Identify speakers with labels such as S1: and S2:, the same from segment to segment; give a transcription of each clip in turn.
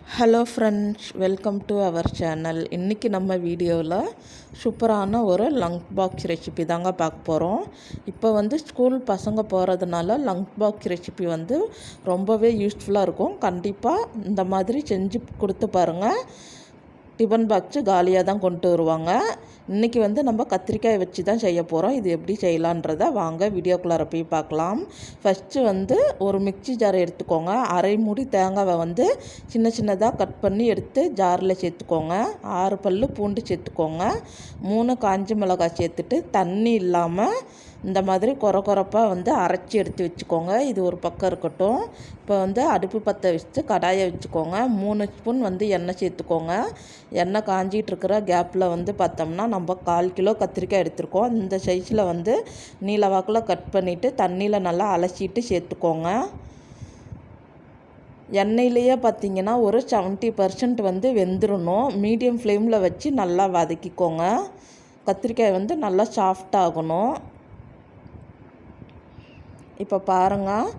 S1: Hello friends welcome to our channel இன்றைக்கி நம்ம வீடியோவில் சூப்பரான ஒரு லங்க் பாக்ஸ் ரெசிபி தாங்க பார்க்க போகிறோம் இப்போ வந்து ஸ்கூல் பசங்க போகிறதுனால லங்க் பாக்ஸ் ரெசிபி வந்து ரொம்பவே யூஸ்ஃபுல்லாக இருக்கும். கண்டிப்பாக இந்த மாதிரி செஞ்சு கொடுத்து பாருங்கள் டிஃபன் பாக்ஸு காலியாக தான் கொண்டு வருவாங்க. இன்றைக்கி வந்து நம்ம கத்திரிக்காய் வச்சு தான் செய்ய போகிறோம் இது எப்படி செய்யலான்றத வாங்க வீடியோக்குள்ளார போய் பார்க்கலாம். ஃபஸ்ட்டு வந்து ஒரு மிக்சி ஜாரை எடுத்துக்கோங்க. அரை மூடி தேங்காவை வந்து சின்ன சின்னதாக கட் பண்ணி எடுத்து ஜாரில் சேர்த்துக்கோங்க. ஆறு பல் பூண்டு சேர்த்துக்கோங்க. மூணு காஞ்சி மிளகாய் சேர்த்துட்டு தண்ணி இல்லாமல் இந்த மாதிரி குறை குறைப்பாக வந்து அரைச்சி எடுத்து வச்சுக்கோங்க. இது ஒரு பக்கம் இருக்கட்டும். இப்போ வந்து அடுப்பு பற்ற வச்சு கடாயை வச்சுக்கோங்க. மூணு ஸ்பூன் வந்து எண்ணெய் சேர்த்துக்கோங்க. எண்ணெய் காஞ்சிகிட்டு இருக்கிற கேப்பில் வந்து பார்த்தோம்னா நம்ம கால் கிலோ கத்திரிக்காய் எடுத்துருக்கோம். இந்த சைஸில் வந்து நீல வாக்கில் கட் பண்ணிவிட்டு தண்ணியில் நல்லா அலசிட்டு சேர்த்துக்கோங்க. எண்ணெயிலேயே பார்த்தீங்கன்னா ஒரு செவன்ட்டி பர்சன்ட் வந்து வெந்துடணும் மீடியம் ஃப்ளேமில் வச்சு நல்லா வதக்கிக்கோங்க. கத்திரிக்காய் வந்து நல்லா சாஃப்டாகணும் இப்போ பாருங்கள்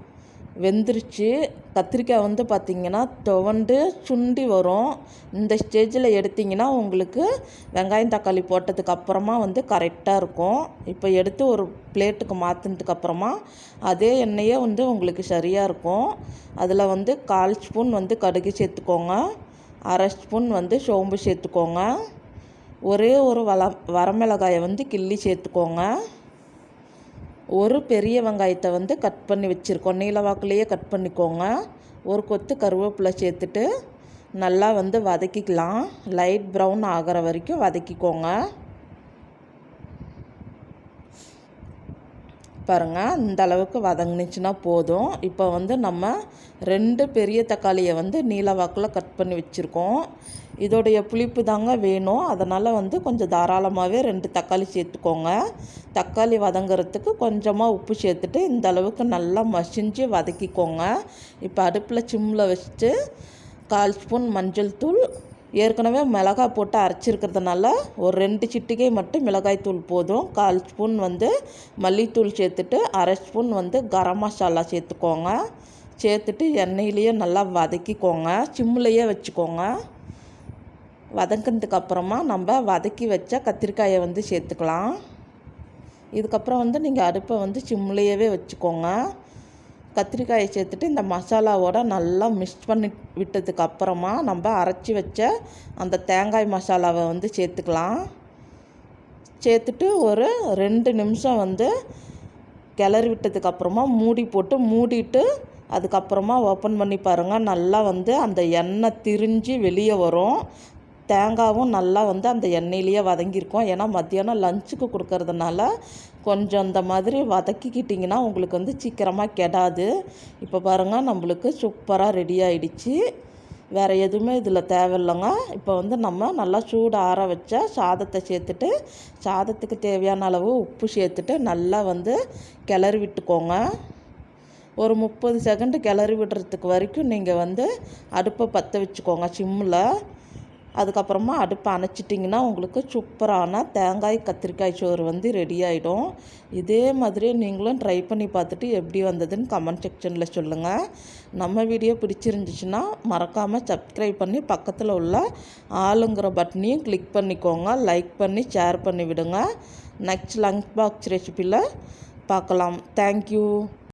S1: வெந்துருச்சு. கத்திரிக்காய் வந்து பார்த்திங்கன்னா துவண்டு சுண்டி வரும். இந்த ஸ்டேஜில் எடுத்திங்கன்னா உங்களுக்கு வெங்காயம் தக்காளி போட்டதுக்கு அப்புறமா வந்து கரெக்டாக இருக்கும். இப்போ எடுத்து ஒரு பிளேட்டுக்கு மாற்றினதுக்கப்புறமா அதே எண்ணெயே வந்து உங்களுக்கு சரியாக இருக்கும். அதில் வந்து கால் ஸ்பூன் வந்து கடுகு சேர்த்துக்கோங்க. அரை ஸ்பூன் வந்து சோம்பு சேர்த்துக்கோங்க. ஒரே ஒரு வள வரமிளகாயை வந்து கிள்ளி சேர்த்துக்கோங்க. ஒரு பெரிய வெங்காயத்தை வந்து கட் பண்ணி வச்சுருக்கோம். நீளவாக்குலேயே கட் பண்ணிக்கோங்க. ஒரு கொத்து கருவேப்பிலை சேர்த்துட்டு நல்லா வந்து வதக்கிக்கலாம். லைட் ப்ரௌன் ஆகிற வரைக்கும் வதக்கிக்கோங்க. பாருங்கள் இந்த அளவுக்கு வதங்கினுச்சுன்னா போதும். இப்போ வந்து நம்ம ரெண்டு பெரிய தக்காளியை வந்து நீல வாக்கில் கட் பண்ணி வச்சுருக்கோம். இதோடைய புளிப்பு தாங்க வேணும். அதனால் வந்து கொஞ்சம் தாராளமாகவே ரெண்டு தக்காளி சேர்த்துக்கோங்க. தக்காளி வதங்குறதுக்கு கொஞ்சமாக உப்பு சேர்த்துட்டு இந்த அளவுக்கு நல்லா மசிஞ்சு வதக்கிக்கோங்க. இப்போ அடுப்பில் சிம்மில் வச்சுட்டு கால் ஸ்பூன் மஞ்சள் தூள் ஏற்கனவே மிளகாய் போட்டு அரைச்சிருக்கிறதுனால ஒரு ரெண்டு சிட்டிகை மட்டும் மிளகாய் தூள் போதும். கால் ஸ்பூன் வந்து மல்லித்தூள் சேர்த்துட்டு அரை ஸ்பூன் வந்து கரம் மசாலா சேர்த்துக்கோங்க. சேர்த்துட்டு எண்ணெயிலேயே நல்லா வதக்கிக்கோங்க. சிம்மிலையே வச்சுக்கோங்க. வதங்கினதுக்கு அப்புறமா நம்ம வதக்கி வச்ச கத்திரிக்காயை வந்து சேர்த்துக்கலாம். இதுக்கப்புறம் வந்து நீங்கள் அடுப்பை வந்து சிம்லேயே வச்சுக்கோங்க. கத்திரிக்காயை சேர்த்துட்டு இந்த மசாலாவோட நல்லா மிக்ஸ் பண்ணி விட்டதுக்கு அப்புறமா நம்ம அரைச்சி வச்ச அந்த தேங்காய் மசாலாவை வந்து சேர்த்துக்கலாம். சேர்த்துட்டு ஒரு ரெண்டு நிமிஷம் வந்து கிளறி விட்டதுக்கு அப்புறமா மூடி போட்டு மூடிட்டு அதுக்கப்புறமா ஓப்பன் பண்ணி பாருங்கள் நல்லா வந்து அந்த எண்ணெய் திரிஞ்சு வெளியே வரும். தேங்காவும் நல்லா வந்து அந்த எண்ணெயிலேயே வதங்கியிருக்கும். ஏன்னா மத்தியானம் லஞ்சுக்கு கொடுக்கறதுனால கொஞ்சம் அந்த மாதிரி வதக்கிக்கிட்டிங்கன்னா உங்களுக்கு வந்து சீக்கிரமாக கெடாது. இப்போ பாருங்கள் நம்மளுக்கு சூப்பராக ரெடி ஆகிடுச்சு வேறு எதுவுமே இதில் தேவையில்லைங்க. இப்போ வந்து நம்ம நல்லா சூடு ஆற வச்ச சாதத்தை சேர்த்துட்டு சாதத்துக்கு தேவையான அளவு உப்பு சேர்த்துட்டு நல்லா வந்து கிளறி விட்டுக்கோங்க. ஒரு முப்பது செகண்டு கிளறி விடுறதுக்கு வரைக்கும் நீங்கள் வந்து அடுப்பை பற்ற வச்சுக்கோங்க சிம்மில் அதுக்கப்புறமா அடுப்பை அணைச்சிட்டிங்கன்னா உங்களுக்கு சூப்பரான தேங்காய் கத்திரிக்காய் சோறு வந்து ரெடி ஆகிடும் இதே மாதிரி நீங்களும் ட்ரை பண்ணி பார்த்துட்டு எப்படி வந்ததுன்னு கமெண்ட் செக்ஷனில் சொல்லுங்கள் நம்ம வீடியோ பிடிச்சிருந்துச்சுன்னா மறக்காமல் சப்ஸ்கிரைப் பண்ணி பக்கத்தில் உள்ள ஆளுங்கிற பட்டனையும் கிளிக் பண்ணிக்கோங்க. லைக் பண்ணி ஷேர் பண்ணி விடுங்க. நெக்ஸ்ட் லஞ்ச் பாக்ஸ் ரெசிப்பியில் பார்க்கலாம். தேங்க்யூ